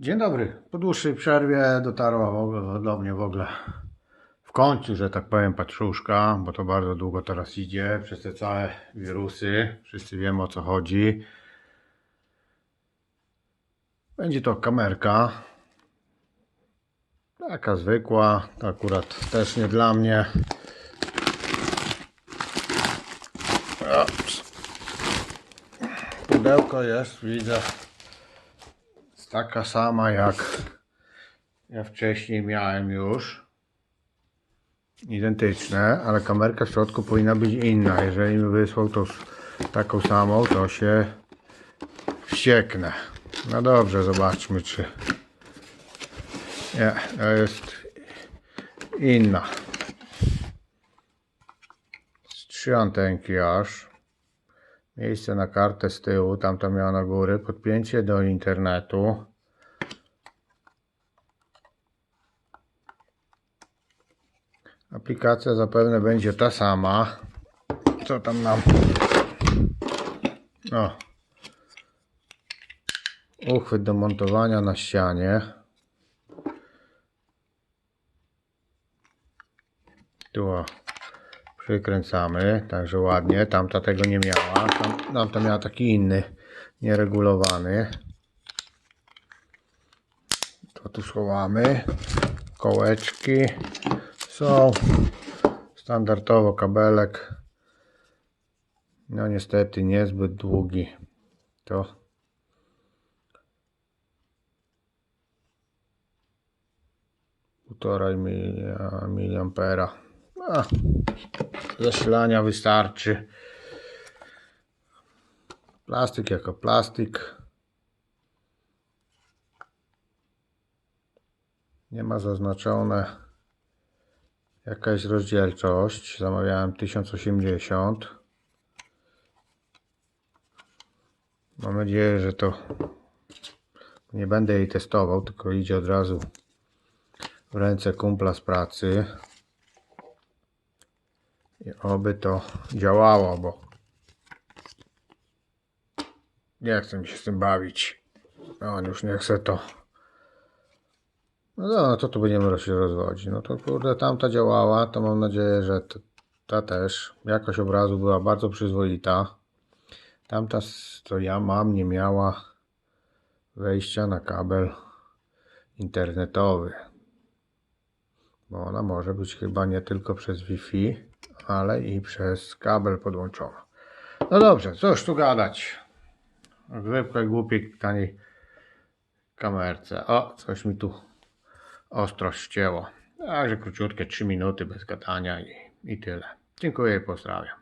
Dzień dobry. Po dłuższej przerwie dotarła do mnie w ogóle w końcu, że tak powiem, patrzuszka, bo to bardzo długo teraz idzie przez te całe wirusy. Wszyscy wiemy o co chodzi. Będzie to kamerka. Taka zwykła, to akurat też nie dla mnie. Pudełko jest, widzę taka sama jak ja wcześniej miałem już. Identyczne, ale kamerka w środku powinna być inna. Jeżeli mi wysłał to taką samą, to się wścieknę. No dobrze, zobaczmy czy. Nie, to jest inna. Z trzy antenki aż. Miejsce na kartę z tyłu, tamta miała na górę, podpięcie do internetu. Aplikacja zapewne będzie ta sama. Co tam nam? No. Uchwyt do montowania na ścianie. Tu o, przykręcamy, także ładnie. Tamta tego nie miała. Tam, tamta miała taki inny, nieregulowany. To tu schowamy. Kołeczki są. Standardowo kabelek. No niestety niezbyt długi. To półtora milia- miliampera. A, zasilania wystarczy. Plastik jako plastik. Nie ma zaznaczone jakaś rozdzielczość. Zamawiałem 1080. Mam nadzieję, że to nie będę jej testował, tylko idzie od razu w ręce kumpla z pracy. I oby to działało, bo nie chcę mi się z tym bawić. No, on już nie chce to. No dobra, no to tu będziemy się rozwodzić. No to kurde, tamta działała, to mam nadzieję, że ta też. Jakość obrazu była bardzo przyzwoita. Tamta, co ja mam, nie miała wejścia na kabel internetowy. Bo ona może być chyba nie tylko przez Wi-Fi, ale i przez kabel podłączona. No dobrze, cóż tu gadać. O zwykłej, głupiej, taniej kamerce. O, coś mi tu ostro ścięło. Także króciutkie 3 minuty bez gadania i, i tyle. Dziękuję i pozdrawiam.